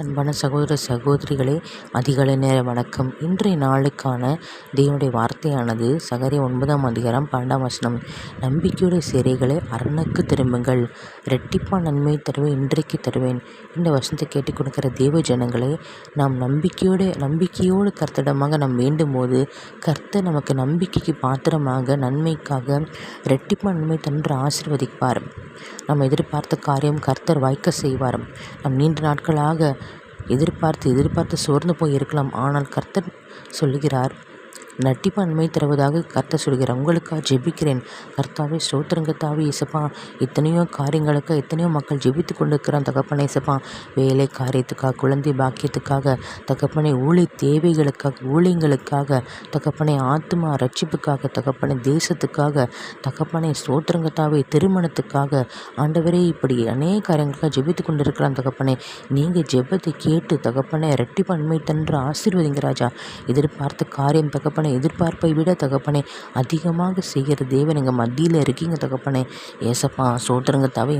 அன்பான சகோதர சகோதரிகளே அதிகாலை நேர வணக்கம். இன்றைய நாளுக்கான தேவனுடைய வார்த்தையானது சகரிய ஒன்பதாம் அதிகாரம் பன்னெண்டாம் வசனம். நம்பிக்கையுடைய சிறைகளை அரணுக்கு திரும்புங்கள். ரெட்டிப்பா நன்மை தருவேன் இன்றைக்கு தருவேன். இந்த வசனத்தை கேட்டு கொடுக்குற தேவ ஜனங்களை நாம் நம்பிக்கையோடு நம்பிக்கையோடு கர்த்தடமாக நாம் வேண்டும் போது கர்த்தர் நமக்கு நம்பிக்கைக்கு பாத்திரமாக நன்மைக்காக ரெட்டிப்பா நன்மை தன்று ஆசிர்வதிப்பார். நம்ம எதிர்பார்த்த காரியம் கர்த்தர் வாய்க்க செய்வார். நம் நீண்ட நாட்களாக எதிர்பார்த்து எதிர்பார்த்து சோர்ந்து போய் இருக்கலாம் ஆனால் கர்த்தர் சொல்லுகிறார் நட்டிப்பு நன்மை தருவதாக கர்த்தர் சொல்கிறார். உங்களுக்காக ஜெபிக்கிறேன். கர்த்தாவே ஸ்தோத்திரங்கத்தாவே இசப்பா எத்தனையோ காரியங்களுக்கு எத்தனையோ மக்கள் ஜெபித்து கொண்டிருக்கிறான் தகப்பனை இசப்பா வேலை காரியத்துக்காக குழந்தை பாக்கியத்துக்காக தகப்பனை ஊழி தேவைகளுக்காக ஊழியங்களுக்காக தகப்பனை ஆத்மா ரட்சிப்புக்காக தகப்பனை தேசத்துக்காக தகப்பனை ஸ்தோத்திரங்கத்தாவே திருமணத்துக்காக ஆண்டவரே இப்படி அநேக காரியங்களுக்காக ஜெபித்து கொண்டிருக்கிறான் தகப்பனை. நீங்கள் ஜெபத்தை கேட்டு தகப்பனை ரெட்டிப்பு நன்மை தன்று ஆசீர்வதிங்க ராஜா. எதிர்பார்த்த காரியம் தகப்பனை தகப்பனை எதிர்பார்ப்பை விட தகப்பனை அதிகமாக செய்கிற தேவன் எங்கள் மத்தியில் இருக்கீங்க தகப்பனே. ஏசப்பா சோதரங்க தவை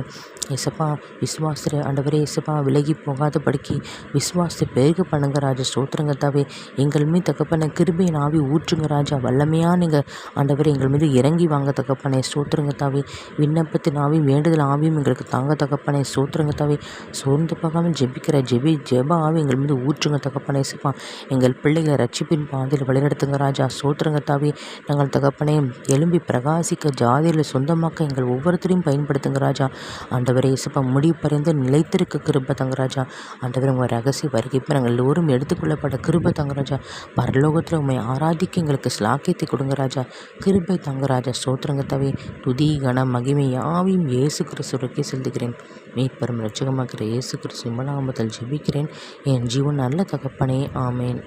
ஏசப்பா விஸ்வாச ஆண்டவரே ஏசப்பா விலகி போகாத படிக்கி விஸ்வாசத்தை பெருக பண்ணுங்க ராஜா சோத்திரங்க தவை. எங்கள் மீது தகப்பனை கிருபையின் ஆவி ஊற்றுங்க ராஜா. வல்லமையாக நீங்கள் ஆண்டவரே எங்கள் மீது இறங்கி வாங்க தகப்பனே சோத்திரங்க தாவே. விண்ணப்பத்தின் ஆவி வேண்டுதல் ஆவியும் எங்களுக்கு தாங்க தகப்பனே சோத்திரங்க தாவே. சோர்ந்து போகாமல் ஜெபிக்கிற ஜெபி ஜெப ஆவி எங்கள் மீது ஊற்றுங்க தகப்பனே ஏசப்பா. எங்கள் பிள்ளைகளை ரட்சிப்பின் பாதையில் வழிநடத்துங்க ராஜா. ராஜா சோத்திரங்க தாவி நாங்கள் தகப்பனே எலும்பி பிரகாசிக்க ஜாதியில் சொந்தமாக்க எங்கள் ஒவ்வொருத்தரையும் பயன்படுத்துங்க ராஜா. ஆண்டவரை இசப்பா முடிவு பறிந்து நிலைத்திருக்க கிருப தங்கராஜா ஆண்டவர் உங்கள் ரகசிய வருகைப்போ நாங்கள் எல்லோரும் எடுத்துக்கொள்ளப்பட்ட கிருப தங்கராஜா பரலோகத்தில் உண்மை ஆராதிக்க எங்களுக்கு ஸ்லாக்கியத்தை கொடுங்க ராஜா. கிருபை தங்கராஜா சோத்திரங்க தவி துதி கன மகிமை யாவையும் இயேசு கிறிஸ்துவருக்கே செலுத்துகிறேன். மீட்பெரும் ரட்சகமாக்கிற இயேசு கிறிஸ்து இம்மனாமத்தில் ஜெபிக்கிறேன். என் ஜீவன் நல்ல தகப்பனே. ஆமேன்.